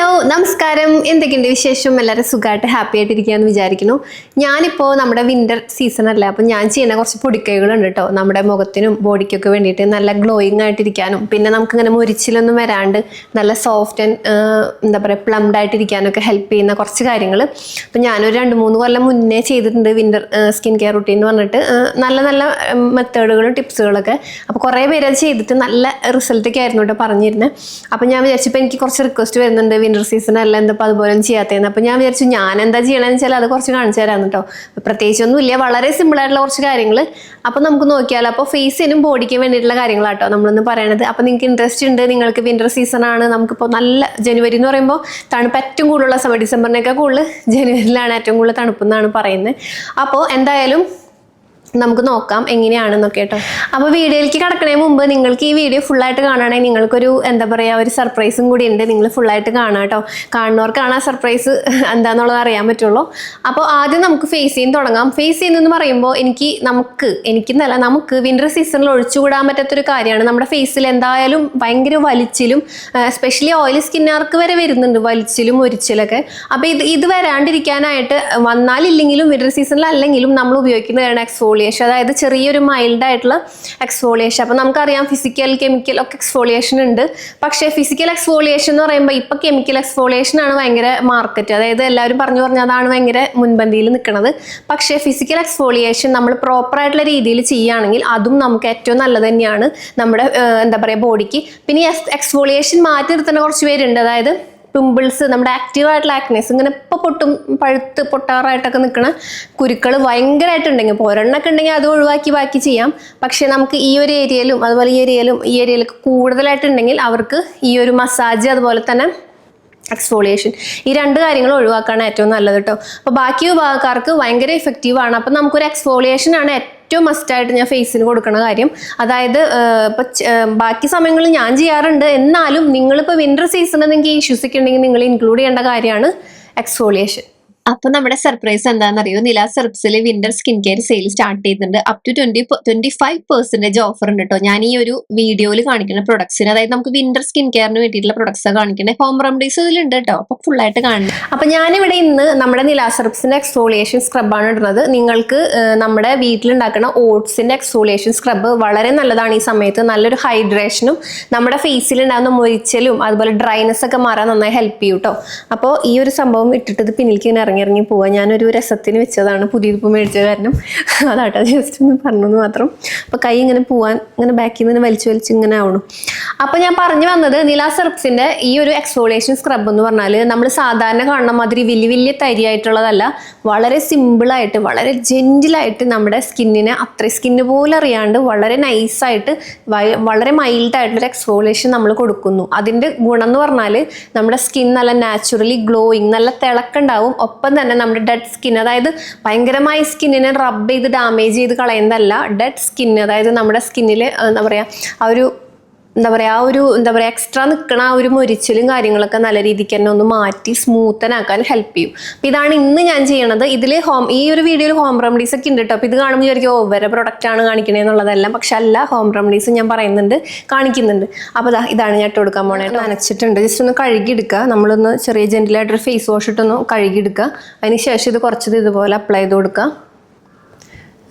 Hello നമസ്കാരം. എന്തൊക്കെയുണ്ട് വിശേഷം? എല്ലാവരും സുഖമായിട്ട് ഹാപ്പി ആയിട്ടിരിക്കുകയെന്ന് വിചാരിക്കുന്നു. ഞാനിപ്പോൾ നമ്മുടെ വിന്റർ സീസൺ അല്ലേ? അപ്പം ഞാൻ ചെയ്യുന്ന കുറച്ച് പൊടിക്കൈകളുണ്ട് കേട്ടോ. നമ്മുടെ മുഖത്തിനും ബോഡിക്കൊക്കെ വേണ്ടിയിട്ട് നല്ല ഗ്ലോയിങ് ആയിട്ടിരിക്കാനും പിന്നെ നമുക്കിങ്ങനെ മുരിച്ചിലൊന്നും വരാണ്ട് നല്ല സോഫ്റ്റ് ആൻഡ് എന്താ പറയുക പ്ലംഡ് ആയിട്ടിരിക്കാനൊക്കെ ഹെൽപ്പ് ചെയ്യുന്ന കുറച്ച് കാര്യങ്ങൾ അപ്പം ഞാനൊരു രണ്ട് മൂന്ന് കൊല്ലം മുന്നേ ചെയ്തിട്ടുണ്ട് വിന്റർ സ്കിൻ കെയർ റുട്ടീൻ എന്ന് പറഞ്ഞിട്ട്. നല്ല നല്ല മെത്തേഡുകളും ടിപ്സുകളൊക്കെ. അപ്പോൾ കുറേ പേര് അത് ചെയ്തിട്ട് നല്ല റിസൾട്ടൊക്കെ ആയിരുന്നു കേട്ടോ പറഞ്ഞിരുന്നത് അപ്പോൾ ഞാൻ വിചാരിച്ചപ്പോൾ എനിക്ക് കുറച്ച് റിക്വസ്റ്റ് വരുന്നുണ്ട് വിന്റർ സീസൺ അല്ല എന്തപ്പോൾ അതുപോലെ ചെയ്യാത്തതെന്ന് അപ്പം ഞാൻ വിചാരിച്ചു ഞാൻ എന്താ ചെയ്യണമെന്ന് വെച്ചാൽ അത് കുറച്ച് കാണിച്ചു തരാമെന്ന് കേട്ടോ പ്രത്യേകിച്ചൊന്നുമില്ല വളരെ സിമ്പിൾ ആയിട്ടുള്ള കുറച്ച് കാര്യങ്ങൾ അപ്പോൾ നമുക്ക് നോക്കിയാലോ. അപ്പോൾ ഫേസിനും ബോഡിക്കും വേണ്ടിയിട്ടുള്ള കാര്യങ്ങളാട്ടോ നമ്മളൊന്ന് പറയണത്. അപ്പോൾ നിങ്ങൾക്ക് ഇൻട്രസ്റ്റ് ഉണ്ട് നിങ്ങൾക്ക് വിന്റർ സീസൺ ആണ്. നമുക്കിപ്പോൾ നല്ല ജനുവരി എന്ന് പറയുമ്പോൾ തണുപ്പ് ഏറ്റവും കൂടുതലുള്ള സമയം ഡിസംബറിനൊക്കെ കൂടുതൽ ജനുവരിയിലാണ് ഏറ്റവും കൂടുതൽ തണുപ്പ് എന്നാണ് പറയുന്നത് അപ്പോൾ എന്തായാലും നമുക്ക് നോക്കാം എങ്ങനെയാണെന്നൊക്കെ കേട്ടോ. അപ്പോൾ വീഡിയോയിലേക്ക് കിടക്കണേ മുമ്പ് നിങ്ങൾക്ക് ഈ വീഡിയോ ഫുള്ളായിട്ട് കാണുകയാണെങ്കിൽ നിങ്ങൾക്കൊരു എന്താ പറയുക ഒരു സർപ്രൈസും കൂടി ഉണ്ട്. നിങ്ങൾ ഫുള്ളായിട്ട് കാണാം കേട്ടോ. കാണുന്നവർക്കാണ് ആ സർപ്രൈസ് എന്താണെന്നുള്ളത് അറിയാൻ പറ്റുള്ളൂ. അപ്പോൾ ആദ്യം നമുക്ക് ഫേസ് ചെയ്യുന്ന തുടങ്ങാം. ഫേസ് ചെയ്യുന്നതെന്ന് പറയുമ്പോൾ എനിക്ക് നമുക്ക് എനിക്കെന്നല്ല നമുക്ക് വിന്റർ സീസണിൽ ഒഴിച്ചുകൂടാൻ പറ്റാത്തൊരു കാര്യമാണ്. നമ്മുടെ ഫേസിൽ എന്തായാലും ഭയങ്കര വലിച്ചിലും എസ്പെഷ്യലി ഓയിൽ സ്കിന്നാർക്ക് വരെ വരുന്നുണ്ട് വലിച്ചിലും ഒരിച്ചിലൊക്കെ അപ്പോൾ ഇത് ഇത് വരാണ്ടിരിക്കാനായിട്ട് വന്നാലില്ലെങ്കിലും വിന്റർ സീസണിൽ അല്ലെങ്കിലും നമ്മൾ ഉപയോഗിക്കുന്നതാണ് എക്സ്ഫോളിയേഷൻ അതായത് ചെറിയൊരു മൈൽഡ് ആയിട്ടുള്ള എക്സ്ഫോളിയേഷൻ അപ്പോൾ നമുക്കറിയാം ഫിസിക്കൽ കെമിക്കൽ ഒക്കെ എക്സ്ഫോളിയേഷൻ ഉണ്ട്. പക്ഷേ ഫിസിക്കൽ എക്സ്ഫോളിയേഷൻ എന്ന് പറയുമ്പോൾ ഇപ്പോൾ കെമിക്കൽ എക്സ്ഫോളിയേഷൻ ആണ് ഭയങ്കര മാർക്കറ്റ് അതായത് എല്ലാവരും പറഞ്ഞു പറഞ്ഞാൽ അതാണ് ഭയങ്കര മുൻപന്തിയിൽ നിൽക്കുന്നത് പക്ഷേ ഫിസിക്കൽ എക്സ്ഫോളിയേഷൻ നമ്മൾ പ്രോപ്പറായിട്ടുള്ള രീതിയിൽ ചെയ്യുകയാണെങ്കിൽ അതും നമുക്ക് ഏറ്റവും നല്ലത് തന്നെയാണ് നമ്മുടെ എന്താ പറയുക ബോഡിക്ക് പിന്നെ എക്സ്ഫോളിയേഷൻ മാറ്റി നിർത്തുന്ന കുറച്ച് പേരുണ്ട്. അതായത് പിമ്പിൾസ് നമ്മുടെ ആക്റ്റീവ് ആയിട്ടുള്ള ആക്നെസ് ഇങ്ങനെ ഇപ്പോൾ പൊട്ടും പഴുത്ത് പൊട്ടാറായിട്ടൊക്കെ നിൽക്കുന്ന കുരുക്കൾ ഭയങ്കരമായിട്ടുണ്ടെങ്കിൽ ഇപ്പോൾ ഒരെണ്ണൊക്കെ ഉണ്ടെങ്കിൽ അത് ഒഴിവാക്കി ബാക്കി ചെയ്യാം. പക്ഷേ നമുക്ക് ഈ ഒരു ഏരിയയിലും അതുപോലെ ഈ ഏരിയയിലും ഈ ഏരിയയിലൊക്കെ കൂടുതലായിട്ടുണ്ടെങ്കിൽ അവർക്ക് ഈ ഒരു മസാജ് അതുപോലെ തന്നെ എക്സ്ഫോളിയേഷൻ ഈ രണ്ട് കാര്യങ്ങൾ ഒഴിവാക്കാണ് ഏറ്റവും നല്ലത് കേട്ടോ അപ്പോൾ ബാക്കി വിഭാഗക്കാർക്ക് ഭയങ്കര ഇഫക്റ്റീവ് ആണ്. അപ്പം നമുക്കൊരു എക്സ്ഫോളിയേഷൻ ആണ് ഏറ്റവും മസ്റ്റായിട്ട് ഞാൻ ഫേസിന് കൊടുക്കുന്ന കാര്യം. അതായത് ഇപ്പം ബാക്കി സമയങ്ങളിൽ ഞാൻ ചെയ്യാറുണ്ട്. എന്നാലും നിങ്ങളിപ്പോൾ വിന്റർ സീസണിൽ നിങ്ങൾക്ക് ഇഷ്യൂസ് ഒക്കെ ഉണ്ടെങ്കിൽ നിങ്ങൾ ഇൻക്ലൂഡ് ചെയ്യേണ്ട കാര്യമാണ് എക്സ്ഫോളിയേഷൻ അപ്പൊ നമ്മുടെ സർപ്രൈസ് എന്താണെന്നറിയോ? Nila സർപ്സിൽ winter skin care sale start ചെയ്തിട്ടുണ്ട്. Up to twenty twenty five percentage offer ഉണ്ട് കേട്ടോ ഞാൻ ഈ ഒരു വീഡിയോയിൽ കാണിക്കുന്ന പ്രൊഡക്ട്സിന് അതായത് നമുക്ക് വിന്റർ സ്കിൻ കെയറിന് വേണ്ടിയിട്ടുള്ള പ്രൊഡക്ട്സ് കാണിക്കുന്നത് ഹോം റെമഡീസ് ഇതിലുണ്ട് കേട്ടോ അപ്പൊ ഫുൾ ആയിട്ട് കാണുന്നത് അപ്പൊ ഞാനിവിടെ ഇന്ന് നമ്മുടെ നില സർപ്സിന്റെ എക്സ്ഫോളിയേഷൻ സ്ക്രബാണ് ഇടുന്നത്. നിങ്ങൾക്ക് നമ്മുടെ വീട്ടിലുണ്ടാക്കുന്ന ഓട്സിന്റെ എക്സ്ഫോളിയേഷൻ സ്ക്രബ് വളരെ നല്ലതാണ് ഈ സമയത്ത്. നല്ലൊരു ഹൈഡ്രേഷനും നമ്മുടെ ഫേസിൽ ഉണ്ടാകുന്ന മൊരിച്ചലും അതുപോലെ ഡ്രൈനെസ് ഒക്കെ മാറാൻ നന്നായി ഹെൽപ്പ് ചെയ്യും കേട്ടോ അപ്പോൾ ഈ ഒരു സംഭവം ഇട്ടിട്ട് ഇത് പിന്നിലേക്ക് ഇങ്ങനെ ഇറങ്ങി ഇറങ്ങി പോവാ. ഞാനൊരു രസത്തിന് വെച്ചതാണ്. പുതിയതിപ്പ് മേടിച്ച കാരണം അതാട്ടോ ജസ്റ്റ് ഒന്ന് പറഞ്ഞെന്ന് മാത്രം. അപ്പോൾ കൈ ഇങ്ങനെ പോവാൻ ഇങ്ങനെ ബാക്കിൽ നിന്ന് വലിച്ചു വലിച്ച് ഇങ്ങനെ ആവണം അപ്പോൾ ഞാൻ പറഞ്ഞു വന്നത് നില സെർപ്സിന്റെ ഈ ഒരു എക്സ്ഫോളിയേഷൻ സ്ക്രബ് എന്ന് പറഞ്ഞാൽ നമ്മൾ സാധാരണ കാണുന്ന മാതിരി വലിയ വലിയ തരിയായിട്ടുള്ളതല്ല. വളരെ സിമ്പിളായിട്ട് വളരെ ജെന്റിലായിട്ട് നമ്മുടെ സ്കിന്നിനെ അത്ര സ്കിന്ന് പോലെ അറിയാണ്ട് വളരെ നൈസായിട്ട് വളരെ മൈൽഡ് ആയിട്ടുള്ള എക്സ്ഫോളിയേഷൻ നമ്മൾ കൊടുക്കുന്നു. അതിന്റെ ഗുണം എന്ന് പറഞ്ഞാൽ നമ്മുടെ സ്കിൻ നല്ല നാച്ചുറലി ഗ്ലോയിങ് നല്ല തിളക്കുണ്ടാവും. ഒപ്പം തന്നെ നമ്മുടെ ഡെഡ് സ്കിൻ അതായത് ഭയങ്കരമായി സ്കിന്നിനെ റബ്ബ് ചെയ്ത് ഡാമേജ് ചെയ്ത് കളയുന്നതല്ല ഡെഡ് സ്കിൻ അതായത് നമ്മുടെ സ്കിന്നിൽ എന്താ പറയുക ആ ഒരു എന്താ പറയുക ആ ഒരു എന്താ പറയുക എക്സ്ട്രാ നിൽക്കണ ആ ഒരു മൊരിച്ചിലും കാര്യങ്ങളൊക്കെ നല്ല രീതിക്ക് തന്നെ ഒന്ന് മാറ്റി സ്മൂത്തനാക്കാൻ ഹെൽപ്പ് ചെയ്യും. അപ്പം ഇതാണ് ഇന്ന് ഞാൻ ചെയ്യണത്. ഇതിൽ ഹോം ഈ ഒരു വീഡിയോയിൽ ഹോം റെമഡീസ് ഒക്കെ ഉണ്ട് കേട്ടോ അപ്പോൾ ഇത് കാണുമ്പോൾ വിചാരിക്കും ഓവരെ പ്രൊഡക്റ്റാണ് പ്രൊഡക്റ്റ് ആണ് കാണിക്കണേ എന്നുള്ളതല്ല. പക്ഷെ അല്ല ഹോം റെമഡീസ് ഞാൻ പറയുന്നുണ്ട് കാണിക്കുന്നുണ്ട്. അപ്പോൾ ഇതാണ് ഞാൻ ഇട്ട് കൊടുക്കാൻ പോണേ നനച്ചിട്ടുണ്ട്. ജസ്റ്റ് ഒന്ന് കഴുകിയെടുക്കുക നമ്മളൊന്ന് ചെറിയ ജെന്റിലായിട്ടൊരു ഫേസ് വാഷ് ഇട്ടൊന്ന് കഴുകിയെടുക്കുക അതിന് ശേഷം ഇത് കുറച്ചത് ഇതുപോലെ അപ്ലൈ ചെയ്ത് കൊടുക്കുക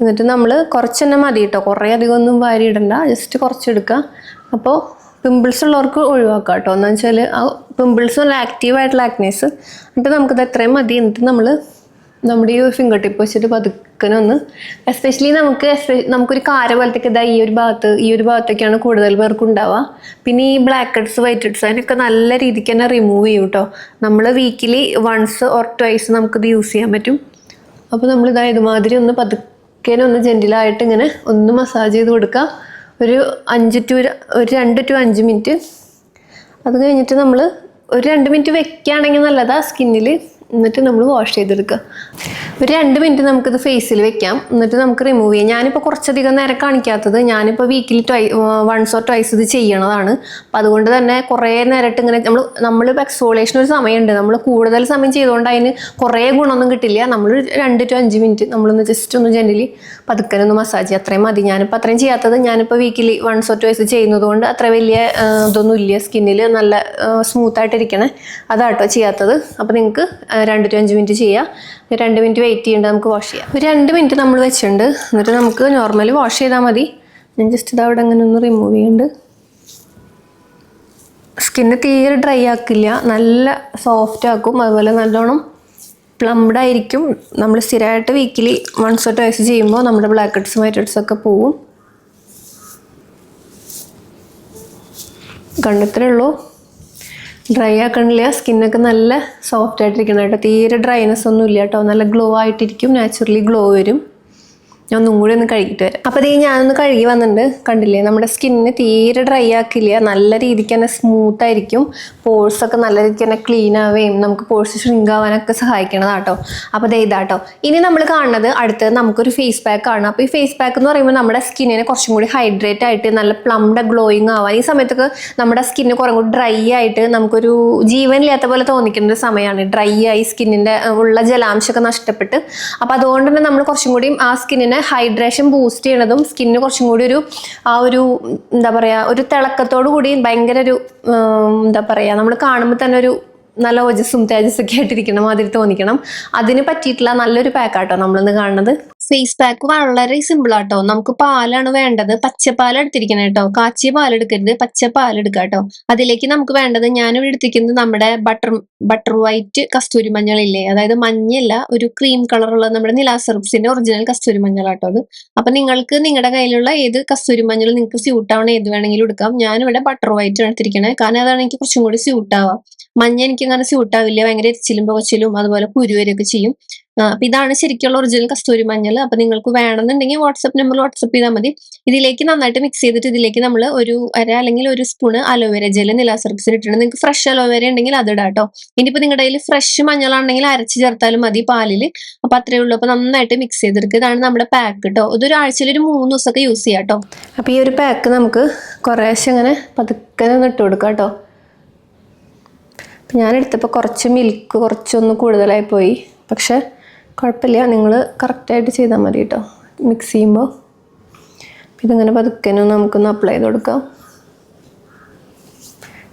എന്നിട്ട് നമ്മൾ കുറച്ച് തന്നെ മതി കേട്ടോ കുറേ അധികം ഒന്നും വാരി ഇടണ്ട ജസ്റ്റ് കുറച്ചെടുക്കുക അപ്പോൾ പിമ്പിൾസ് ഉള്ളവർക്ക് ഒഴിവാക്കുക കേട്ടോ. എന്ന് വെച്ചാൽ ആ പിമ്പിൾസ് നല്ല ആക്റ്റീവ് ആയിട്ടുള്ള ആക്നേസ് എന്നിട്ട് നമുക്കിത് എത്രയും മതി. എന്നിട്ട് നമ്മൾ നമ്മുടെ ഈ ഫിംഗർ ടിപ്പ് വെച്ചിട്ട് പതുക്കനെ ഒന്ന് എസ്പെഷ്യലി നമുക്ക് നമുക്കൊരു കാര പോലത്തേക്ക് ഇതാ ഈ ഒരു ഭാഗത്ത് ഈ ഒരു ഭാഗത്തേക്കാണ് കൂടുതൽ പേർക്ക് ഉണ്ടാവുക. പിന്നെ ഈ ബ്ലാക്ക് ഹെഡ്സ് വൈറ്റ് ഹെഡ്സ് അതിനൊക്കെ നല്ല രീതിക്ക് തന്നെ റിമൂവ് ചെയ്യും കേട്ടോ. നമ്മൾ വീക്കിലി വൺസ് ഓർ ട്വൈസ് നമുക്കിത് യൂസ് ചെയ്യാൻ പറ്റും. അപ്പോൾ നമ്മൾ ഇതാ ഇതുമാതിരി ഒന്ന് പതുക്കേനെ ഒന്ന് ജെന്റിലായിട്ട് ഇങ്ങനെ ഒന്ന് മസാജ് ചെയ്ത് കൊടുക്കുക. ഒരു അഞ്ച് ടു ഒരു രണ്ട് ടു അഞ്ച് മിനിറ്റ്. അത് കഴിഞ്ഞിട്ട് നമ്മൾ ഒരു രണ്ട് മിനിറ്റ് വെക്കുകയാണെങ്കിൽ നല്ലതാണ് സ്കിന്നിൽ എന്നിട്ട് നമ്മൾ വാഷ് ചെയ്തെടുക്കുക ഒരു രണ്ട് മിനിറ്റ് നമുക്കിത് ഫേസിൽ വെക്കാം. എന്നിട്ട് നമുക്ക് റിമൂവ് ചെയ്യാം. ഞാനിപ്പോൾ കുറച്ചധികം നേരം കാണിക്കാത്തത് ഞാനിപ്പോൾ വീക്കിലി ട്വൈ വൺസ് ഓർ ട്വൈസ് ഇത് ചെയ്യണതാണ്. അപ്പം അതുകൊണ്ട് തന്നെ കുറേ നേരിട്ട് ഇങ്ങനെ നമ്മൾ നമ്മളിപ്പോൾ എക്സ്പോളേഷൻ ഒരു സമയമുണ്ട്. നമ്മൾ കൂടുതൽ സമയം ചെയ്തുകൊണ്ട് അതിന് കുറേ ഗുണമൊന്നും കിട്ടില്ല. നമ്മൾ രണ്ട് ടു അഞ്ച് മിനിറ്റ് നമ്മളൊന്ന് ജസ്റ്റ് ഒന്ന് ജനലി പതുക്കനെ ഒന്ന് മസാജ് അത്രയും മതി. ഞാനിപ്പോൾ അത്രയും ചെയ്യാത്തത് ഞാനിപ്പോൾ വീക്കിലി വൺസ് ഓർ ട്വൈസ് ചെയ്യുന്നത് കൊണ്ട് അത്ര വലിയ ഇതൊന്നും ഇല്ല സ്കിന്നിൽ നല്ല സ്മൂത്ത് സ്മൂത്തായിട്ടിരിക്കണേ അതാട്ടോ ചെയ്യാത്തത്. അപ്പോൾ നിങ്ങൾക്ക് രണ്ട് ടു അഞ്ച് മിനിറ്റ് ചെയ്യാം. ഒരു രണ്ട് മിനിറ്റ് വെയിറ്റ് ചെയ്യേണ്ട നമുക്ക് വാഷ് ചെയ്യാം. ഒരു രണ്ട് മിനിറ്റ് നമ്മൾ വെച്ചിട്ടുണ്ട്. എന്നിട്ട് നമുക്ക് നോർമലി വാഷ് ചെയ്താൽ മതി. ഞാൻ ജസ്റ്റ് ഇത് അവിടെ അങ്ങനെ ഒന്ന് റിമൂവ് ചെയ്യുന്നുണ്ട് സ്കിന്ന് തീരെ ഡ്രൈ ആക്കില്ല. നല്ല സോഫ്റ്റ് ആക്കും. അതുപോലെ നല്ലോണം പ്ലംഡ് ആയിരിക്കും. നമ്മൾ സ്ഥിരമായിട്ട് വീക്കിലി വൺസ് ഓർ ട്വൈസ് ചെയ്യുമ്പോൾ നമ്മുടെ ബ്ലാക്ക് ഹെഡ്സ് വൈറ്റ് ഹെഡ്സും ഒക്കെ പോവും. കണ്ടത്രേ ഉള്ളൂ. ഡ്രൈ ആക്കണില്ല. സ്കിന്നൊക്കെ നല്ല സോഫ്റ്റ് ആയിട്ടിരിക്കണം കേട്ടോ. തീരെ ഡ്രൈനെസ് ഒന്നും ഇല്ല കേട്ടോ. നല്ല ഗ്ലോ ആയിട്ടിരിക്കും. നാച്ചുറലി ഗ്ലോ വരും. ഞാൻ ഒന്നും കൂടി ഒന്ന് കഴുകിയിട്ട് വരാം. അപ്പോൾ ഇത് ഞാനൊന്ന് കഴുകി വന്നിട്ടുണ്ട്. കണ്ടില്ലേ? നമ്മുടെ സ്കിന്നിന് തീരെ ഡ്രൈ ആക്കില്ല. നല്ല രീതിക്ക് തന്നെ സ്മൂത്ത് ആയിരിക്കും. പോഴ്സ് ഒക്കെ നല്ല രീതിക്ക് തന്നെ ക്ലീൻ ആവുകയും നമുക്ക് പോഴ്സ് ഷ്രിങ്ക് ആവാനൊക്കെ സഹായിക്കണതാട്ടോ. അപ്പോൾ ദേ ഇതാട്ടോ. ഇനി നമ്മൾ കാണുന്നത് അടുത്തത് നമുക്കൊരു ഫേസ് പാക്ക് ആണ്. അപ്പോൾ ഈ ഫേസ് പാക്ക് എന്ന് പറയുമ്പോൾ നമ്മുടെ സ്കിന്നിനെ കുറച്ചും കൂടി ഹൈഡ്രേറ്റ് ആയിട്ട് നല്ല പ്ലംഡ് ഗ്ലോയിങ് ആവാൻ ഈ സമയത്തൊക്കെ നമ്മുടെ സ്കിന്ന് കുറേ കൂടി ഡ്രൈ ആയിട്ട് നമുക്കൊരു ജീവനില്ലാത്ത പോലെ തോന്നിക്കുന്ന ഒരു സമയമാണ്. ഡ്രൈ ആയി സ്കിന്നിന്റെ ഉള്ള ജലാംശമൊക്കെ നഷ്ടപ്പെട്ട്. അപ്പോൾ അതുകൊണ്ട് തന്നെ നമ്മൾ കുറച്ചും കൂടി ആ സ്കിന്നിനെ ഹൈഡ്രേഷൻ ബൂസ്റ്റ് ചെയ്യണതും സ്കിന്നിന് കുറച്ചും കൂടി ഒരു ആ ഒരു എന്താ പറയുക ഒരു തിളക്കത്തോടു കൂടി ഭയങ്കര ഒരു എന്താ പറയുക നമ്മൾ കാണുമ്പോൾ തന്നെ ഒരു നല്ല ഓജസ്സും തേജസ്സൊക്കെ ആയിട്ടിരിക്കണം മാതിരി തോന്നിക്കണം. അതിന് പറ്റിയിട്ടുള്ള നല്ലൊരു പാക്കാട്ടോ നമ്മളിന്ന് കാണുന്നത്. ഫേസ് പാക്ക് വളരെ സിമ്പിൾ ആട്ടോ. നമുക്ക് പാലാണ് വേണ്ടത് പച്ചപ്പാൽ എടുത്തിരിക്കണം കേട്ടോ. കാച്ചിയ പാൽ എടുക്കരുത് പച്ചപ്പാൽ എടുക്കുക കേട്ടോ. അതിലേക്ക് നമുക്ക് വേണ്ടത് ഞാനിവിടെ എടുത്തിരിക്കുന്നത് നമ്മുടെ ബട്ടർ ബട്ടർ വൈറ്റ് കസ്തൂരി മഞ്ഞളില്ലേ? അതായത് മഞ്ഞല്ല ഒരു ക്രീം കളറുള്ള നമ്മുടെ നിലാസെർബ്സിന്റെ ഒറിജിനൽ കസ്തൂരി മഞ്ഞളാട്ടോ അത്. അപ്പൊ നിങ്ങൾക്ക് നിങ്ങളുടെ കയ്യിലുള്ള ഏത് കസ്തൂരി മഞ്ഞൾ നിങ്ങൾക്ക് സ്യൂട്ട് ഏത് വേണമെങ്കിലും എടുക്കാം. ഞാനിവിടെ ബട്ടർ വൈറ്റ് എടുത്തിരിക്കണേ. കാരണം അതാണ് എനിക്ക് കുറച്ചും കൂടി സ്യൂട്ട് ആവുക മഞ്ഞ എനിക്ക് അങ്ങനെ സ്യൂട്ട് ആവില്ല? ഭയങ്കര എരിച്ചിലും പുകച്ചിലും അതുപോലെ കുരുവരൊക്കെ ചെയ്യും. അപ്പൊ ഇതാണ് ശരിക്കുള്ള ഒറിജിനൽ കസ്തൂരി മഞ്ഞൾ. അപ്പൊ നിങ്ങൾക്ക് വേണമെന്നുണ്ടെങ്കിൽ വാട്സപ്പ് നമ്പർ വാട്സപ്പ് ചെയ്താൽ മതി. ഇതിലേക്ക് നന്നായിട്ട് മിക്സ് ചെയ്തിട്ട് ഇതിലേക്ക് നമ്മൾ ഒരു അര അല്ലെങ്കിൽ ഒരു സ്പൂണ് അലോവേര ജെൽ നിലാസർബ്സിൽ ഇട്ടിട്ടുണ്ട്. നിങ്ങൾക്ക് ഫ്രഷ് അലോവേര ഉണ്ടെങ്കിൽ അത് ഇടാം കേട്ടോ ഇനിയിപ്പോ നിങ്ങളുടെ കയ്യിൽ ഫ്രഷ് മഞ്ഞളാണെങ്കിൽ അരച്ച് ചേർത്താലും മതി പാലിൽ അപ്പൊ അത്രേ ഉള്ളൂ. അപ്പൊ നന്നായിട്ട് മിക്സ് ചെയ്തെടുക്കുക ഇതാണ് നമ്മുടെ പാക്ക് കേട്ടോ ഇതൊരു ആഴ്ചയിൽ ഒരു മൂന്ന് ദിവസമൊക്കെ യൂസ് ചെയ്യാം കേട്ടോ അപ്പൊ ഈ ഒരു പാക്ക് നമുക്ക് കുറേശ്ശെ ഇങ്ങനെ പതുക്കെ ഇട്ട് കൊടുക്കാം കേട്ടോ അപ്പം ഞാൻ എടുത്തപ്പോൾ കുറച്ച് മിൽക്ക് കുറച്ചൊന്ന് കൂടുതലായി പോയി. പക്ഷെ കുഴപ്പമില്ല നിങ്ങൾ കറക്റ്റായിട്ട് ചെയ്താൽ മതി കേട്ടോ മിക്സ് ചെയ്യുമ്പോൾ ഇതിങ്ങനെ പതുക്കനെ നമുക്കൊന്ന് അപ്ലൈ ചെയ്ത് കൊടുക്കാം.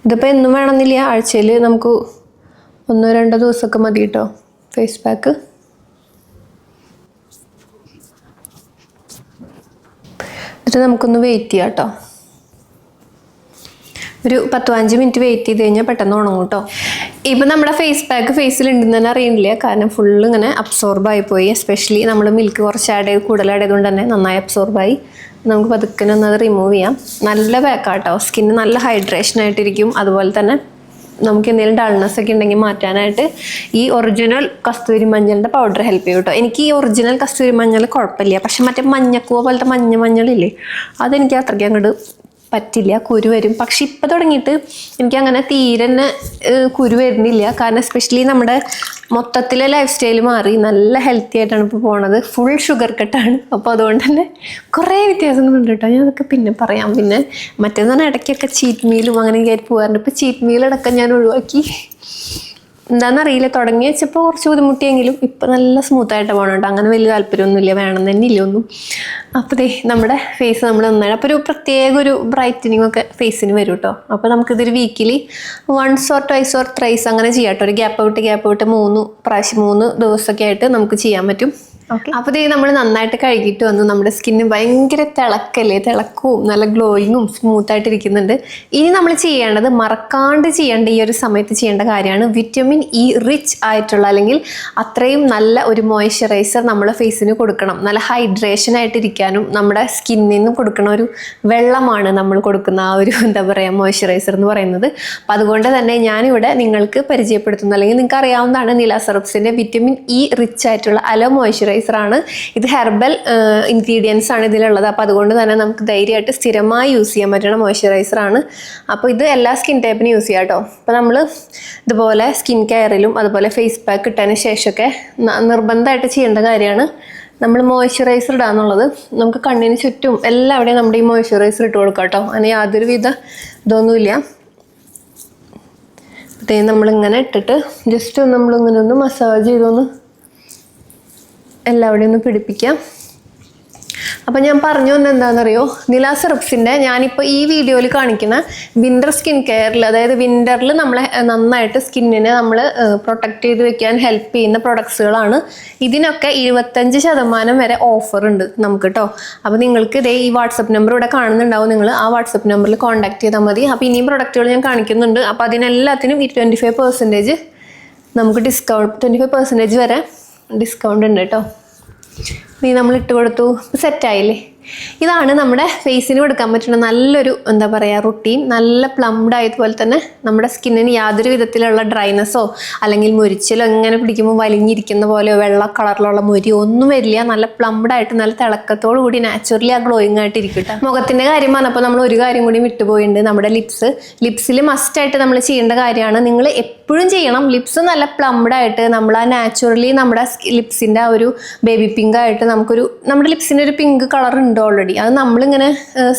ഇതിപ്പോൾ എന്നും വേണമെന്നില്ല ആഴ്ചയിൽ നമുക്ക് ഒന്നോ രണ്ടോ ദിവസമൊക്കെ മതി കേട്ടോ ഫേസ് പാക്ക് എന്നിട്ട് നമുക്കൊന്ന് വെയിറ്റ് ചെയ്യാം കേട്ടോ ഒരു പത്ത് അഞ്ച് മിനിറ്റ് വെയിറ്റ് ചെയ്ത് കഴിഞ്ഞാൽ പെട്ടെന്ന് ഉണങ്ങും കേട്ടോ ഇപ്പൊ നമ്മുടെ ഫേസ് പാക്ക് ഫേസിൽ ഉണ്ടെന്ന് തന്നെ അറിയുന്നില്ല. കാരണം ഫുള്ള് ഇങ്ങനെ അബ്സോർബ് ആയി പോയി. എസ്പെഷ്യലി നമ്മൾ മിൽക്ക് കുറച്ച് ആഡ് ചെയ്ത് കൂടുതൽ ആഡ് ചെയ്തുകൊണ്ട് തന്നെ നന്നായി അബ്സോർബ് ആയി. നമുക്ക് പതുക്കനെ ഒന്ന് അത് റിമൂവ് ചെയ്യാം. നല്ല പാക്കാട്ടോ സ്കിന്ന് നല്ല ഹൈഡ്രേഷൻ ആയിട്ടിരിക്കും. അതുപോലെ തന്നെ നമുക്ക് എന്തെങ്കിലും ഡൾനെസ് ഒക്കെ ഉണ്ടെങ്കിൽ മാറ്റാനായിട്ട് ഈ ഒറിജിനൽ കസ്തൂരി മഞ്ഞളിന്റെ പൗഡർ ഹെൽപ്പ് ചെയ്യും കേട്ടോ എനിക്ക് ഈ ഒറിജിനൽ കസ്തൂരി മഞ്ഞൾ കുഴപ്പമില്ല. പക്ഷെ മറ്റേ മഞ്ഞക്കൂവ പോലത്തെ മഞ്ഞ മഞ്ഞളില്ലേ അതെനിക്ക് അത്രയ്ക്ക് അങ്ങോട്ട് പറ്റില്ല കുരു വരും. പക്ഷെ ഇപ്പം തുടങ്ങിയിട്ട് എനിക്ക് അങ്ങനെ തീരെ കുരു വരുന്നില്ല. കാരണം എസ്പെഷ്യലി നമ്മുടെ മൊത്തത്തിലെ ലൈഫ് സ്റ്റൈൽ മാറി. നല്ല ഹെൽത്തി ആയിട്ടാണ് ഇപ്പോൾ പോണത്. ഫുൾ ഷുഗർ കട്ടാണ് അപ്പോൾ അതുകൊണ്ട് തന്നെ കുറേ വ്യത്യാസങ്ങളുണ്ട് കേട്ടോ ഞാൻ അതൊക്കെ പിന്നെ പറയാം. പിന്നെ മറ്റേന്ന് പറഞ്ഞാൽ ഇടയ്ക്കൊക്കെ ചീറ്റ് മീലും അങ്ങനെ കയറി പോകാറുണ്ട് ഇപ്പോൾ ചീറ്റ് മീലടക്കം ഞാൻ ഒഴിവാക്കി. എന്താണെന്നറിയില്ല തുടങ്ങി വെച്ചപ്പോൾ കുറച്ച് ബുദ്ധിമുട്ടിയെങ്കിലും ഇപ്പം നല്ല സ്മൂത്തായിട്ട് പോകണം കേട്ടോ അങ്ങനെ വലിയ താല്പര്യമൊന്നുമില്ല. വേണം തന്നെ ഇല്ല ഒന്നും അപ്പോൾ ദേ നമ്മുടെ ഫേസ് നമ്മൾ നന്നായി. അപ്പോൾ ഒരു പ്രത്യേക ഒരു ബ്രൈറ്റനിങ് ഒക്കെ ഫേസിന് വരും കേട്ടോ അപ്പോൾ നമുക്കിതൊരു weekly once or twice or thrice അങ്ങനെ ചെയ്യാം കേട്ടോ ഒരു ഗ്യാപ്പ് വിട്ട് ഗ്യാപ്പ് വിട്ട് മൂന്ന് പ്രാവശ്യം മൂന്ന് ദിവസമൊക്കെ ആയിട്ട് നമുക്ക് ചെയ്യാൻ പറ്റും. ഓക്കെ ഇത് നമ്മൾ നന്നായിട്ട് കഴുകിയിട്ട് വന്നു. നമ്മുടെ സ്കിന്ന് ഭയങ്കര തിളക്കല്ലേ? തിളക്കവും നല്ല ഗ്ലോയിങ്ങും സ്മൂത്ത് ആയിട്ട് ഇരിക്കുന്നുണ്ട് ഇനി നമ്മൾ ചെയ്യേണ്ടത് മറക്കാണ്ട് ചെയ്യേണ്ട ഈ ഒരു സമയത്ത് ചെയ്യേണ്ട കാര്യമാണ് വിറ്റമിൻ ഇ റിച്ച് ആയിട്ടുള്ള അല്ലെങ്കിൽ അത്രയും നല്ല ഒരു മോയ്സ്ചറൈസർ നമ്മുടെ ഫേസിന് കൊടുക്കണം. നല്ല ഹൈഡ്രേഷൻ ആയിട്ട് ഇരിക്കാനും നമ്മുടെ സ്കിന്നിൽ നിന്നും കൊടുക്കുന്ന ഒരു വെള്ളമാണ് നമ്മൾ കൊടുക്കുന്ന ആ ഒരു എന്താ പറയുക മോയ്സ്ചറൈസർ എന്ന് പറയുന്നത്. അപ്പം അതുകൊണ്ട് തന്നെ ഞാനിവിടെ നിങ്ങൾക്ക് പരിചയപ്പെടുത്തുന്നു. അല്ലെങ്കിൽ നിങ്ങൾക്ക് അറിയാവുന്നതാണ് നീല സർബ്സിന്റെ വിറ്റമിൻ ഇ റിച്ച് ആയിട്ടുള്ള അലോ മോയ്സ്ചറൈസർ മോയ്സ്ചറൈസർ ആണ്. ഇത് ഹെർബൽ ഇൻഗ്രീഡിയൻസ് ആണ് ഇതിലുള്ളത്. അപ്പോൾ അതുകൊണ്ട് തന്നെ നമുക്ക് ധൈര്യമായിട്ട് സ്ഥിരമായി യൂസ് ചെയ്യാൻ പറ്റുന്ന മോയ്സ്ചറൈസർ ആണ്. അപ്പോൾ ഇത് എല്ലാ സ്കിൻ ടൈപ്പിനും യൂസ് ചെയ്യാം കേട്ടോ അപ്പോൾ നമ്മൾ ഇതുപോലെ സ്കിൻ കെയറിലും അതുപോലെ ഫേസ് പാക്ക് ഇട്ടതിന് ശേഷമൊക്കെ നിർബന്ധമായിട്ട് ചെയ്യേണ്ട കാര്യമാണ്. നമ്മൾ മോയ്സ്ചറൈസർ ഇടാന്നുള്ളത് നമുക്ക് കണ്ണിന് ചുറ്റും എല്ലാവിടെയും നമ്മുടെ ഈ മോയ്സ്ചറൈസർ ഇട്ട് കൊടുക്കാം കേട്ടോ അതിന് യാതൊരു വിധ ഇതൊന്നുമില്ല. അതേ നമ്മളിങ്ങനെ ഇട്ടിട്ട് ജസ്റ്റ് നമ്മളിങ്ങനെ ഒന്ന് മസാജ് ചെയ്തൊന്ന് എല്ലാവിടെയും ഒന്ന് പിടിപ്പിക്കാം. അപ്പം ഞാൻ പറഞ്ഞു വന്ന എന്താണെന്നറിയോ? നില സിറപ്സിന്റെ ഞാനിപ്പോൾ ഈ വീഡിയോയിൽ കാണിക്കുന്ന വിന്റർ സ്കിൻ കെയറിൽ അതായത് വിന്ററിൽ നമ്മളെ നന്നായിട്ട് സ്കിന്നിനെ നമ്മൾ പ്രൊട്ടക്റ്റ് ചെയ്ത് വെക്കാൻ ഹെൽപ്പ് ചെയ്യുന്ന പ്രൊഡക്ട്സുകളാണ് ഇതിനൊക്കെ ഇരുപത്തഞ്ച് ശതമാനം വരെ ഓഫർ ഉണ്ട് നമുക്ക് കേട്ടോ അപ്പോൾ നിങ്ങൾക്ക് ഇതേ ഈ വാട്സപ്പ് നമ്പർ ഇവിടെ കാണുന്നുണ്ടാവും. നിങ്ങൾ ആ വാട്സപ്പ് നമ്പറിൽ കോൺടാക്ട് ചെയ്താൽ മതി. അപ്പോൾ ഇനിയും പ്രൊഡക്റ്റുകൾ ഞാൻ കാണിക്കുന്നുണ്ട്. അപ്പോൾ അതിനെല്ലാത്തിനും ഈ ട്വന്റി ഫൈവ് പെർസെന്റേജ് നമുക്ക് ഡിസ്കൗണ്ട് ട്വന്റി ഫൈവ് പെർസെന്റേജ് വരെ ഡിസ്കൗണ്ട് ഉണ്ട് കേട്ടോ. നീ നമ്മൾ ഇട്ട് കൊടുത്തു. സെറ്റായില്ലേ ഇതാണ് നമ്മുടെ ഫേസിന് കൊടുക്കാൻ പറ്റുന്ന നല്ലൊരു എന്താ പറയുക റുട്ടീൻ നല്ല പ്ലംഡ് ആയതുപോലെ തന്നെ നമ്മുടെ സ്കിന്നിന് യാതൊരു വിധത്തിലുള്ള ഡ്രൈനെസ്സോ അല്ലെങ്കിൽ മുരിച്ചിലോ ഇങ്ങനെ പിടിക്കുമ്പോൾ വലിഞ്ഞിരിക്കുന്ന പോലെയോ വെള്ള കളറിലുള്ള മുരി ഒന്നും വരില്ല. നല്ല പ്ലംഡ് ആയിട്ട് നല്ല തിളക്കത്തോടു കൂടി നാച്ചുറലി ആ ഗ്ലോയിങ് ആയിട്ട് ഇരിക്കട്ടെ മുഖത്തിന്റെ കാര്യം പറഞ്ഞപ്പോൾ നമ്മൾ ഒരു കാര്യം കൂടി വിട്ടുപോയിട്ടുണ്ട് നമ്മുടെ ലിപ്സ് ലിപ്സിൽ മസ്റ്റായിട്ട് നമ്മൾ ചെയ്യേണ്ട കാര്യമാണ് നിങ്ങൾ എപ്പോഴും ചെയ്യണം. ലിപ്സ് നല്ല പ്ലംഡ് ആയിട്ട് നമ്മൾ ആ നാച്ചുറലി നമ്മുടെ ലിപ്സിന്റെ ആ ഒരു ബേബി പിങ്ക് ആയിട്ട് നമുക്കൊരു നമ്മുടെ ലിപ്സിന്റെ ഒരു പിങ്ക് കളർ ഉണ്ട്. ഓൾറെഡി അത് നമ്മളിങ്ങനെ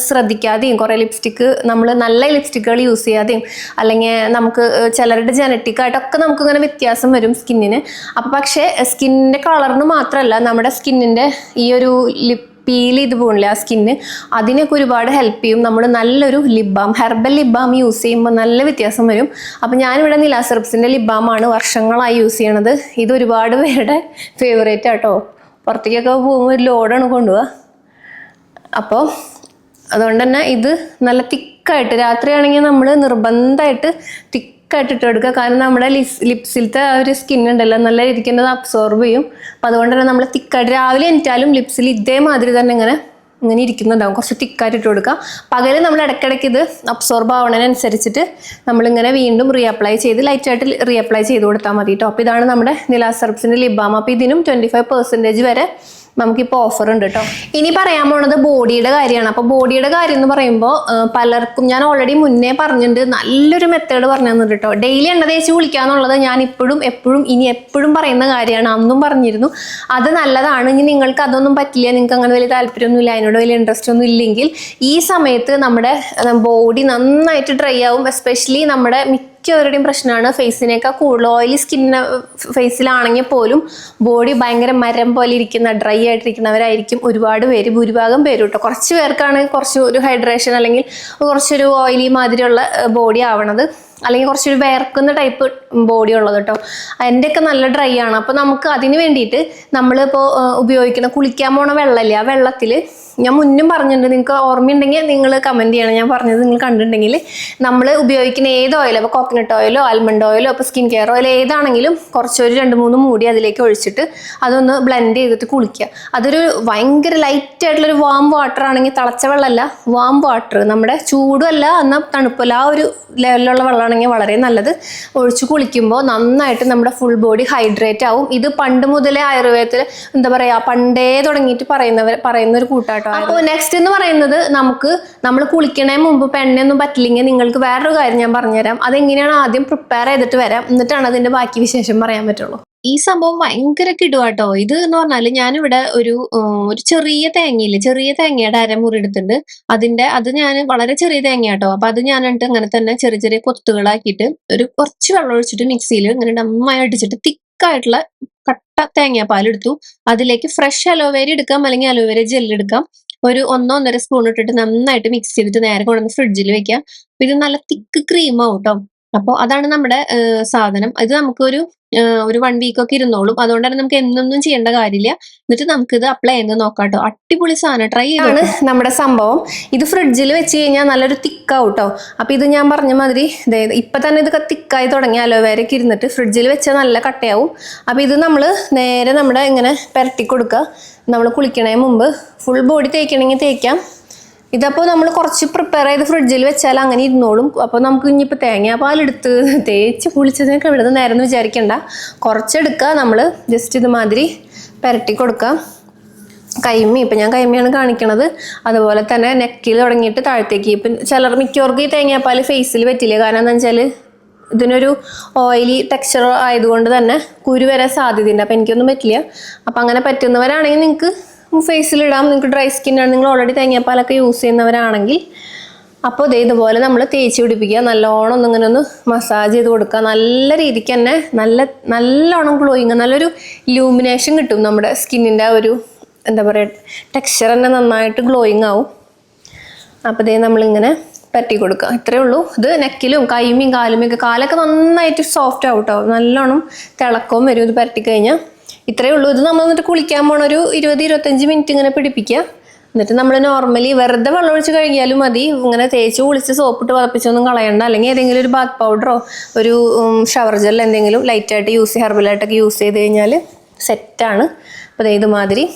ശ്രദ്ധിക്കാതെയും കുറേ ലിപ്സ്റ്റിക്ക് നമ്മൾ നല്ല ലിപ്സ്റ്റിക്കുകൾ യൂസ് ചെയ്യാതെയും അല്ലെങ്കിൽ നമുക്ക് ചിലരുടെ ജനറ്റിക്കായിട്ടൊക്കെ നമുക്കിങ്ങനെ വ്യത്യാസം വരും സ്കിന്നിന്. അപ്പം പക്ഷേ സ്കിന്നിന്റെ കളറിന് മാത്രമല്ല നമ്മുടെ സ്കിന്നിന്റെ ഈ ഒരു ലിപ് പീൽ ചെയ്ത് പോകണില്ലേ ആ സ്കിന്ന് അതിനൊക്കെ ഒരുപാട് ഹെൽപ്പ് ചെയ്യും. നമ്മൾ നല്ലൊരു lip balm herbal lip balm use ചെയ്യുമ്പോൾ നല്ല വ്യത്യാസം വരും. അപ്പം ഞാനിവിടെ നിലാ ലിബാമാണ് വർഷങ്ങളായി യൂസ് ചെയ്യണത്. ഇത് ഒരുപാട് പേരുടെ ഫേവറേറ്റ് ആട്ടോ. പുറത്തേക്കൊക്കെ പോകുമ്പോൾ ഒരു ലോഡാണ് കൊണ്ടുപോവുക അപ്പോൾ അതുകൊണ്ട് തന്നെ ഇത് നല്ല തിക്കായിട്ട് രാത്രിയാണെങ്കിൽ നമ്മൾ നിർബന്ധമായിട്ട് തിക്കായിട്ട് ഇട്ട് കൊടുക്കുക. കാരണം നമ്മുടെ ലിസ് ലിപ്സിലത്തെ ആ ഒരു സ്കിൻ ഉണ്ടല്ലോ നല്ല അത് അബ്സോർബ് ചെയ്യും. അപ്പം അതുകൊണ്ട് തന്നെ നമ്മൾ തിക്കായിട്ട് രാവിലെ എനിറ്റാലും ലിപ്സിൽ ഇതേമാതിരി തന്നെ ഇങ്ങനെ ഇങ്ങനെ ഇരിക്കുന്നുണ്ടാവും. കുറച്ച് തിക്കായിട്ട് ഇട്ട് കൊടുക്കുക. പകൽ നമ്മൾ ഇടയ്ക്കിടയ്ക്ക് ഇത് അബ്സോർബ് ആവണതിനനുസരിച്ചിട്ട് നമ്മളിങ്ങനെ വീണ്ടും റീഅപ്ലൈ ചെയ്ത് ലൈറ്റായിട്ട് റീഅപ്ലൈ ചെയ്ത് കൊടുത്താൽ മതി കേട്ടോ അപ്പോൾ ഇതാണ് നമ്മുടെ നിലാ സെറപ്സിന്റെ ലിബാം അപ്പോൾ ഇതിനും ട്വന്റി ഫൈവ് പെർസെന്റേജ് വരെ നമുക്കിപ്പോൾ ഓഫർ ഉണ്ട് കേട്ടോ ഇനി പറയാൻ പോണത് ബോഡിയുടെ കാര്യമാണ്. അപ്പോൾ ബോഡിയുടെ കാര്യം എന്ന് പറയുമ്പോൾ പലർക്കും ഞാൻ ഓൾറെഡി മുന്നേ പറഞ്ഞിട്ടുണ്ട്. നല്ലൊരു മെത്തേഡ് പറഞ്ഞു തന്നിട്ട് കേട്ടോ ഡെയിലി എണ്ണ തേച്ച് കുളിക്കാന്നുള്ളത് ഞാൻ ഇപ്പോഴും എപ്പോഴും ഇനി എപ്പോഴും പറയുന്ന കാര്യമാണ്. അന്നും പറഞ്ഞിരുന്നു. അത് നല്ലതാണ്. ഇനി നിങ്ങൾക്ക് അതൊന്നും പറ്റില്ല. നിങ്ങൾക്ക് അങ്ങനെ വലിയ താല്പര്യമൊന്നുമില്ല. അതിനോട് വലിയ ഇൻട്രസ്റ്റ് ഒന്നും ഇല്ലെങ്കിൽ ഈ സമയത്ത് നമ്മുടെ ബോഡി നന്നായിട്ട് ഡ്രൈ ആവും. എസ്പെഷ്യലി നമ്മുടെ മിക്കവരുടെയും പ്രശ്നമാണ്. ഫേസിനേക്കാൾ കൂടുതൽ ഓയിലി സ്കിന്ന് ഫേസിലാണെങ്കിൽ പോലും ബോഡി ഭയങ്കര മരം പോലെ ഇരിക്കുന്ന ഡ്രൈ ആയിട്ടിരിക്കുന്നവരായിരിക്കും ഒരുപാട് പേര് ഭൂരിഭാഗം പേര് കേട്ടോ കുറച്ച് പേർക്കാണ് കുറച്ച് ഒരു ഹൈഡ്രേഷൻ അല്ലെങ്കിൽ കുറച്ചൊരു ഓയിലി മാതിരിയുള്ള ബോഡി ആവണത്. അല്ലെങ്കിൽ കുറച്ചൊരു വേർക്കുന്ന ടൈപ്പ് ബോഡി ഉള്ളത് കേട്ടോ എന്റെയൊക്കെ നല്ല ഡ്രൈ ആണ്. അപ്പോൾ നമുക്ക് അതിന് വേണ്ടിയിട്ട് നമ്മളിപ്പോൾ ഉപയോഗിക്കുന്ന കുളിക്കാൻ പോണ വെള്ളമില്ലേ ആ വെള്ളത്തിൽ ഞാൻ മുന്നും പറഞ്ഞിട്ടുണ്ട്. നിങ്ങൾക്ക് ഓർമ്മയുണ്ടെങ്കിൽ നിങ്ങൾ കമന്റ് ചെയ്യണം. ഞാൻ പറഞ്ഞത് നിങ്ങൾ കണ്ടിട്ടുണ്ടെങ്കിൽ നമ്മൾ ഉപയോഗിക്കുന്ന ഏത് ഓയിലോ ഇപ്പോൾ കോക്കനട്ട് ഓയിലോ ആൽമണ്ട് ഓയിലോ ഇപ്പോൾ സ്കിൻ കെയർ ഓയിലോ ഏതാണെങ്കിലും കുറച്ചൊരു രണ്ട് മൂന്ന് മൂടി അതിലേക്ക് ഒഴിച്ചിട്ട് അതൊന്ന് ബ്ലെൻഡ് ചെയ്തിട്ട് കുളിക്കുക. അതൊരു ഭയങ്കര ലൈറ്റ് ആയിട്ടുള്ളൊരു വാം വാട്ടർ ആണെങ്കിൽ തിളച്ച വെള്ളമല്ല വാം വാട്ടർ നമ്മുടെ ചൂടുമല്ല എന്നാൽ തണുപ്പല്ല ആ ഒരു ലെവലിലുള്ള വെള്ളമാണെങ്കിൽ വളരെ നല്ലത്. ഒഴിച്ച് കുളിക്കുമ്പോൾ നന്നായിട്ട് നമ്മുടെ ഫുൾ ബോഡി ഹൈഡ്രേറ്റ് ആവും. ഇത് പണ്ട് മുതലേ ആയുർവേദത്തിൽ എന്താ പറയുക പണ്ടേ തുടങ്ങിയിട്ട് പറയുന്നവർ പറയുന്ന ഒരു കൂട്ടാട്ടോ അപ്പോൾ നെക്സ്റ്റ് എന്ന് പറയുന്നത് നമുക്ക് നമ്മൾ കുളിക്കണേ മുമ്പ് ഇപ്പം എണ്ണയൊന്നും പറ്റില്ലെങ്കിൽ നിങ്ങൾക്ക് വേറൊരു കാര്യം ഞാൻ പറഞ്ഞുതരാം. അതെങ്ങനെയാണ് ആദ്യം പ്രിപ്പയർ ചെയ്തിട്ട് വരാം. എന്നിട്ടാണ് അതിന്റെ ബാക്കി വിശേഷം പറയാൻ പറ്റുള്ളൂ. ഈ സംഭവം ഭയങ്കര കിടുവാട്ടോ ഇത് എന്ന് പറഞ്ഞാൽ ഞാനിവിടെ ഒരു ഒരു ചെറിയ തേങ്ങയില്ലേ ചെറിയ തേങ്ങയുടെ അരമുറി എടുത്തിട്ടുണ്ട്. അതിന്റെ അത് ഞാൻ വളരെ ചെറിയ തേങ്ങ കേട്ടോ അപ്പൊ അത് ഞാൻ എന്നിട്ട് അങ്ങനെ തന്നെ ചെറിയ ചെറിയ കൊത്തുകളാക്കിയിട്ട് ഒരു കുറച്ച് വെള്ളം ഒഴിച്ചിട്ട് മിക്സിയിൽ ഇങ്ങനെ നന്നായി അടിച്ചിട്ട് തിക്കായിട്ടുള്ള കട്ട തേങ്ങാപ്പാൽ എടുത്തു. അതിലേക്ക് ഫ്രഷ് അലോവേര എടുക്കാം അല്ലെങ്കിൽ അലോവേര ജെൽ എടുക്കാം. ഒരു ഒന്നോ ഒന്നര സ്പൂൺ ഇട്ടിട്ട് നന്നായിട്ട് മിക്സ് ചെയ്തിട്ട് നേരെ കൊണ്ടുവന്ന് ഫ്രിഡ്ജിൽ വെക്കാം. ഇത് നല്ല തിക്ക് ക്രീം ആവും കേട്ടോ അപ്പോൾ അതാണ് നമ്മുടെ സാധനം. ഇത് നമുക്കൊരു ഒരു വൺ വീക്ക് ഒക്കെ ഇരുന്നോളും. അതുകൊണ്ട് തന്നെ നമുക്ക് എന്നൊന്നും ചെയ്യേണ്ട കാര്യമില്ല. എന്നിട്ട് നമുക്ക് ഇത് അപ്ലൈ ചെയ്ത് നോക്കാട്ടോ. കേട്ടോ അടിപൊളി സാധനം. ട്രൈ ചെയ്താണ് നമ്മുടെ സംഭവം. ഇത് ഫ്രിഡ്ജിൽ വെച്ച് കഴിഞ്ഞാൽ നല്ലൊരു തിക്കാവും കേട്ടോ അപ്പൊ ഇത് ഞാൻ പറഞ്ഞ മാതിരി ഇപ്പൊ തന്നെ ഇത് തിക്കായി തുടങ്ങി അലോവേരൊക്കെ ഇരുന്നിട്ട് ഫ്രിഡ്ജിൽ വെച്ചാൽ നല്ല കട്ടയാവും. അപ്പൊ ഇത് നമ്മൾ നേരെ നമ്മുടെ ഇങ്ങനെ പെരട്ടി കൊടുക്കുക നമ്മൾ കുളിക്കണേ മുമ്പ്. ഫുൾ ബോഡി തേക്കണമെങ്കിൽ തേക്കാം. ഇതപ്പോൾ നമ്മൾ കുറച്ച് പ്രിപ്പയർ ചെയ്ത് ഫ്രിഡ്ജിൽ വെച്ചാൽ അങ്ങനെ ഇരുന്നോളും. അപ്പോൾ നമുക്ക് ഇനിയിപ്പോൾ തേങ്ങാപ്പാലെടുത്ത് തേച്ച് കുളിച്ചതിനൊക്കെ ഇവിടെ നേരം എന്ന് വിചാരിക്കണ്ട. കുറച്ചെടുക്കുക നമ്മൾ ജസ്റ്റ് ഇതുമാതിരി പുരട്ടി കൊടുക്കുക കൈമി ഇപ്പം ഞാൻ കൈമയാണ് കാണിക്കണത്. അതുപോലെ തന്നെ നെക്കിൽ തുടങ്ങിയിട്ട് താഴത്തേക്ക് ഇപ്പം ചിലർ മിക്കവർക്കും ഈ തേങ്ങാപ്പാൽ ഫേസിൽ പറ്റില്ല. കാരണം എന്താ വെച്ചാൽ ഇതിനൊരു ഓയിലി ടെക്സ്ചർ ആയതുകൊണ്ട് തന്നെ കുരു വരാൻ സാധ്യതയുണ്ട്. അപ്പം എനിക്കൊന്നും പറ്റില്ല. അപ്പം അങ്ങനെ പറ്റുന്നവരാണെങ്കിൽ നിങ്ങൾക്ക് ഫേസിലിടാം നിങ്ങൾക്ക് ഡ്രൈ സ്കിന്നാണ് നിങ്ങൾ ഓൾറെഡി തേങ്ങാപ്പാലൊക്കെ യൂസ് ചെയ്യുന്നവരാണെങ്കിൽ അപ്പോൾ ഇതേ ഇതുപോലെ നമ്മൾ തേച്ച് പിടിപ്പിക്കുക. നല്ലോണം ഒന്ന് ഇങ്ങനെ ഒന്ന് മസാജ് ചെയ്ത് കൊടുക്കുക. നല്ല രീതിക്ക് തന്നെ നല്ല നല്ലോണം ഗ്ലോയിങ് നല്ലൊരു ലൂമിനേഷൻ കിട്ടും നമ്മുടെ സ്കിന്നിന്റെ ആ ഒരു എന്താ പറയുക ടെക്സ്ചർ തന്നെ നന്നായിട്ട് ഗ്ലോയിങ് ആവും. അപ്പോൾ ഇതേ നമ്മളിങ്ങനെ പറ്റി കൊടുക്കുക. ഇത്രയേ ഉള്ളൂ. ഇത് നെക്കിലും കൈമയും കാലുമൊക്കെ കാലൊക്കെ നന്നായിട്ട് സോഫ്റ്റ് ആവും. കേട്ടോ നല്ലോണം തിളക്കവും വരും. ഇത് പരട്ടി കഴിഞ്ഞാൽ ഇത്രയേ ഉള്ളൂ. ഇത് നമ്മൾ എന്നിട്ട് കുളിക്കാൻ പോണ ഒരു ഇരുപത് ഇരുപത്തഞ്ച് മിനിറ്റ് ഇങ്ങനെ പിടിപ്പിക്കുക. എന്നിട്ട് നമ്മൾ നോർമലി വെറുതെ വെള്ളം ഒഴിച്ച് കഴുകിയാലും മതി. ഇങ്ങനെ തേച്ച് കുളിച്ച് സോപ്പിട്ട് പതപ്പിച്ചൊന്നും കളയണ്ട. അല്ലെങ്കിൽ ഏതെങ്കിലും ഒരു ബാത്ത് പൗഡറോ ഒരു ഷവർ ജെൽ എന്തെങ്കിലും ലൈറ്റായിട്ട് യൂസ് ഹെർബലായിട്ടൊക്കെ യൂസ് ചെയ്ത് കഴിഞ്ഞാൽ സെറ്റാണ് അപ്പോൾ ഇതുമാതിരി.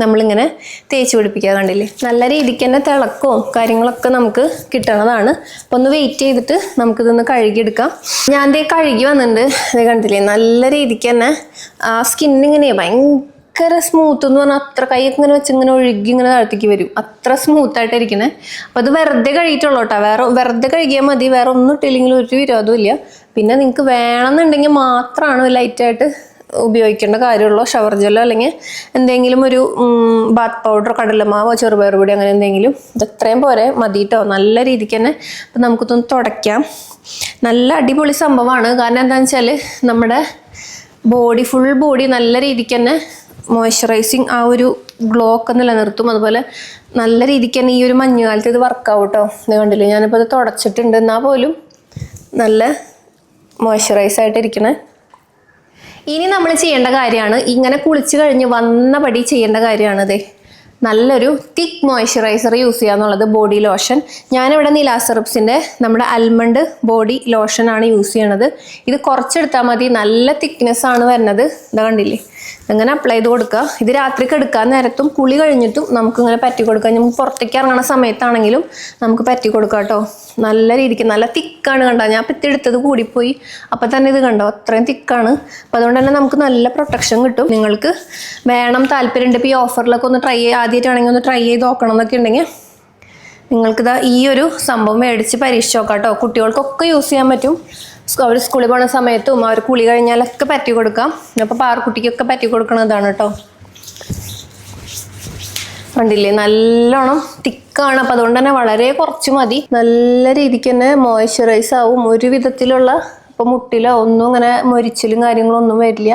നമ്മളിങ്ങനെ തേച്ച് പിടിപ്പിക്കുക കണ്ടില്ലേ? നല്ല രീതിക്ക് തന്നെ തിളക്കവും കാര്യങ്ങളൊക്കെ നമുക്ക് കിട്ടണതാണ്. അപ്പോൾ ഒന്ന് വെയിറ്റ് ചെയ്തിട്ട് നമുക്കിതൊന്ന് കഴുകിയെടുക്കാം. ഞാൻ ദേ കഴുകി വന്നിട്ടുണ്ട്. അത് കണ്ടില്ലേ? നല്ല രീതിക്ക് തന്നെ ആ സ്കിന്നിങ്ങനെ ഭയങ്കര സ്മൂത്ത് എന്ന് പറഞ്ഞാൽ അത്ര കൈയൊക്കെ ഇങ്ങനെ വെച്ച് ഇങ്ങനെ ഒഴുകി ഇങ്ങനെ താഴത്തേക്ക് വരും. അത്ര സ്മൂത്ത് ആയിട്ട് ഇരിക്കണേ അപ്പോൾ അത് വെറുതെ കഴുകിയിട്ടുള്ളൂ കേട്ടോ. വേറെ വെറുതെ കഴുകിയാൽ മതി. വേറെ ഒന്നും ഇട്ടില്ലെങ്കിൽ ഒരു വിരോധമില്ല പിന്നെ നിങ്ങൾക്ക് വേണമെന്നുണ്ടെങ്കിൽ മാത്രമാണ് ലൈറ്റായിട്ട് ഉപയോഗിക്കേണ്ട കാര്യമുള്ളൂ? ഷവർ ജെല്ലോ അല്ലെങ്കിൽ എന്തെങ്കിലും ഒരു ബാത്ത് പൗഡർ കടലമാവോ ചെറുപയർ പൊടി അങ്ങനെ എന്തെങ്കിലും? ഇതത്രയും പോരെ. മതി കേട്ടോ നല്ല രീതിക്ക് തന്നെ അപ്പം നമുക്കിതൊന്ന് തുടയ്ക്കാം. നല്ല അടിപൊളി സംഭവമാണ്. കാരണം എന്താണെന്ന് വെച്ചാൽ നമ്മുടെ ബോഡി ഫുൾ ബോഡി നല്ല രീതിക്ക് തന്നെ മോയ്സ്ചറൈസിങ് ആ ഒരു ഗ്ലോ ഒക്കെ നിലനിർത്തും. അതുപോലെ നല്ല രീതിക്ക് തന്നെ ഈ ഒരു മഞ്ഞുകാലത്ത് ഇത് വർക്കൗട്ടോ കേട്ടോ ഇത് കണ്ടില്ലേ? ഞാനിപ്പോൾ ഇത് തുടച്ചിട്ടുണ്ട്. എന്നാൽ പോലും നല്ല മോയ്സ്ചറൈസ് ആയിട്ടിരിക്കണേ. ഇനി നമ്മൾ ചെയ്യേണ്ട കാര്യമാണ് ഇങ്ങനെ കുളിച്ച് കഴിഞ്ഞ് വന്നപടി ചെയ്യേണ്ട കാര്യമാണ് അതെ നല്ലൊരു തിക്ക് മോയ്സ്ചറൈസർ യൂസ് ചെയ്യുക എന്നുള്ളത് ബോഡി ലോഷൻ. ഞാനിവിടെ നിലാസെറപ്സിന്റെ നമ്മുടെ അൽമണ്ട് ബോഡി ലോഷനാണ് യൂസ് ചെയ്യണത്. ഇത് കുറച്ചെടുത്താൽ മതി. നല്ല തിക്നെസ് ആണ് വരുന്നത്. ഇതാ കണ്ടില്ലേ? അങ്ങനെ അപ്ലൈ ചെയ്ത് കൊടുക്കുക ഇത് രാത്രിക്ക് എടുക്കാൻ നേരത്തും കുളി കഴിഞ്ഞിട്ടും നമുക്ക് ഇങ്ങനെ പറ്റി കൊടുക്കാം. നമുക്ക് പുറത്തേക്ക് ഇറങ്ങുന്ന സമയത്താണെങ്കിലും നമുക്ക് പറ്റി കൊടുക്കാം കേട്ടോ. നല്ല രീതിക്ക് നല്ല തിക്കാണ് കണ്ടോ. ഞാൻ ഇപ്പം എടുത്തത് കൂടിപ്പോയി. അപ്പം തന്നെ ഇത് കണ്ടോ? അത്രയും തിക്കാണ്. അപ്പം അതുകൊണ്ട് തന്നെ നമുക്ക് നല്ല പ്രൊട്ടക്ഷൻ കിട്ടും. നിങ്ങൾക്ക് വേണം താല്പര്യമുണ്ട് ഇപ്പോൾ ഈ ഓഫറിലൊക്കെ ഒന്ന് ട്രൈ ആദ്യമായിട്ടാണെങ്കിൽ ഒന്ന് ട്രൈ ചെയ്ത് നോക്കണം എന്നൊക്കെ ഉണ്ടെങ്കിൽ നിങ്ങൾക്കിതാ ഈ ഒരു സംഭവം മേടിച്ച് പരീക്ഷിച്ച് നോക്കാം കേട്ടോ. കുട്ടികൾക്കൊക്കെ യൂസ് ചെയ്യാൻ പറ്റും. അവർ സ്കൂളിൽ പോണ സമയത്തും അവർ കുളി കഴിഞ്ഞാലൊക്കെ പറ്റി കൊടുക്കാം. അപ്പോൾ പാറക്കുട്ടിക്കൊക്കെ പറ്റി കൊടുക്കണതാണ് കേട്ടോ കണ്ടില്ലേ? നല്ലോണം തിക്കാണ്. അപ്പം അതുകൊണ്ട് തന്നെ വളരെ കുറച്ച് മതി. നല്ല രീതിക്ക് തന്നെ മോയ്സ്ചറൈസ് ആവും. ഒരു വിധത്തിലുള്ള ഇപ്പം മുട്ടിലോ ഒന്നും അങ്ങനെ മൊരിച്ചിലും കാര്യങ്ങളൊന്നും വരില്ല.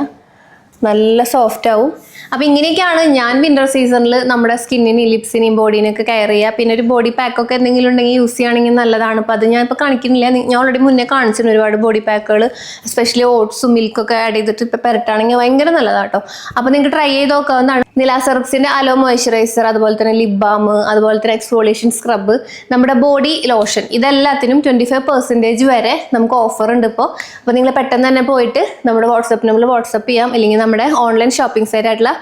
നല്ല സോഫ്റ്റ് ആവും. അപ്പം ഇങ്ങനെയൊക്കെയാണ് ഞാൻ വിന്റർ സീസണിൽ നമ്മുടെ സ്കിന്നിനെയും ലിപ്സിനെയും ബോഡീനെയൊക്കെ കെയർ ചെയ്യുക. പിന്നെ ഒരു ബോഡി പാക്ക് ഒക്കെ എന്തെങ്കിലും ഉണ്ടെങ്കിൽ യൂസ് ചെയ്യുകയാണെങ്കിൽ നല്ലതാണ്. അപ്പം അത് ഞാൻ ഇപ്പോൾ കാണിക്കുന്നില്ല. ഞാൻ ഓൾറെഡി മുന്നേ കാണിച്ചിട്ടുണ്ട് ഒരുപാട് ബോഡി പാക്കുകൾ എസ്പെഷ്യലി ഓട്സും മിൽക്കൊക്കെ ആഡ് ചെയ്തിട്ട് ഇപ്പം പെരട്ടാണെങ്കിൽ ഭയങ്കര നല്ലതാട്ടോ അപ്പോൾ നിങ്ങൾക്ക് ട്രൈ ചെയ്ത് നോക്കാവുന്നതാണ് നിലാസെറക്സിന്റെ അലോ മോയ്സ്ചറൈസർ അതുപോലെ തന്നെ ലിപ് ബാം അതുപോലെ തന്നെ എക്സ്ഫോളിയേഷൻ സ്ക്രബ് നമ്മുടെ ബോഡി ലോഷൻ ഇതെല്ലാത്തിനും ട്വന്റി ഫൈവ് പെർസെന്റേജ് വരെ നമുക്ക് ഓഫർ ഉണ്ട് ഇപ്പോൾ അപ്പോൾ നിങ്ങൾ പെട്ടെന്ന് തന്നെ പോയിട്ട് നമ്മുടെ വാട്സപ്പ് നമ്പർ വാട്സപ്പ് ചെയ്യാം. അല്ലെങ്കിൽ നമ്മുടെ ഓൺലൈൻ ഷോപ്പിംഗ് സൈറ്റ് ആയിട്ടുള്ള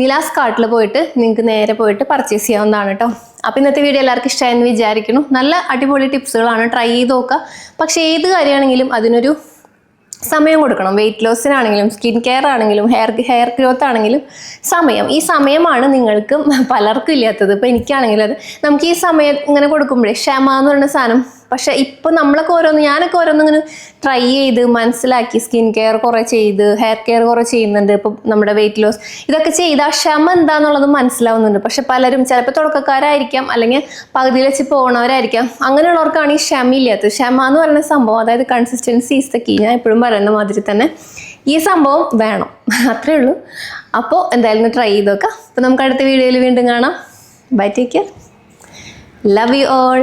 നിലാസ് കാർട്ടിൽ പോയിട്ട് നിങ്ങൾക്ക് നേരെ പോയിട്ട് പർച്ചേസ് ചെയ്യാവുന്നതാണ് കേട്ടോ അപ്പോൾ ഇന്നത്തെ വീഡിയോ എല്ലാവർക്കും ഇഷ്ടമായെന്ന് വിചാരിക്കുന്നു. നല്ല അടിപൊളി ടിപ്സുകളാണ് ട്രൈ ചെയ്ത് നോക്കുക പക്ഷേ ഏത് കാര്യമാണെങ്കിലും അതിനൊരു സമയം കൊടുക്കണം. വെയിറ്റ് ലോസിനാണെങ്കിലും സ്കിൻ കെയർ ആണെങ്കിലും ഹെയർ ഹെയർ ഗ്രോത്ത് ആണെങ്കിലും സമയം. ഈ സമയമാണ് നിങ്ങൾക്ക് പലർക്കും ഇല്ലാത്തത്. ഇപ്പോൾ എനിക്കാണെങ്കിലും അത് നമുക്ക് ഈ സമയം ഇങ്ങനെ കൊടുക്കുമ്പോഴേ ക്ഷമ എന്ന് പറയുന്ന സാധനം പക്ഷെ ഇപ്പം നമ്മളൊക്കെ ഓരോന്ന് ഞാനൊക്കെ ഓരോന്ന് ഇങ്ങനെ ട്രൈ ചെയ്ത് മനസ്സിലാക്കി സ്കിൻ കെയർ കുറേ ചെയ്ത് ഹെയർ കെയർ കുറേ ചെയ്യുന്നുണ്ട്. ഇപ്പം നമ്മുടെ വെയിറ്റ് ലോസ് ഇതൊക്കെ ചെയ്ത് ആ ക്ഷമ എന്താന്നുള്ളത് മനസ്സിലാവുന്നുണ്ട്. പക്ഷെ പലരും ചിലപ്പോൾ തുടക്കക്കാരായിരിക്കാം അല്ലെങ്കിൽ പകുതിയിൽ വെച്ച് പോകുന്നവരായിരിക്കാം അങ്ങനെയുള്ളവർക്കാണ് ഈ ക്ഷമ ഇല്ലാത്തത് ക്ഷമ എന്ന് പറയുന്ന സംഭവം അതായത് കൺസിസ്റ്റൻസി ഈസ് കീ ഞാൻ എപ്പോഴും പറയുന്ന മാതിരി തന്നെ ഈ സംഭവം വേണം. അത്രേ ഉള്ളൂ. അപ്പോൾ എന്തായാലും ട്രൈ ചെയ്ത് നോക്കാം. അപ്പോൾ നമുക്ക് അടുത്ത വീഡിയോയിൽ വീണ്ടും കാണാം. Bye take care love you all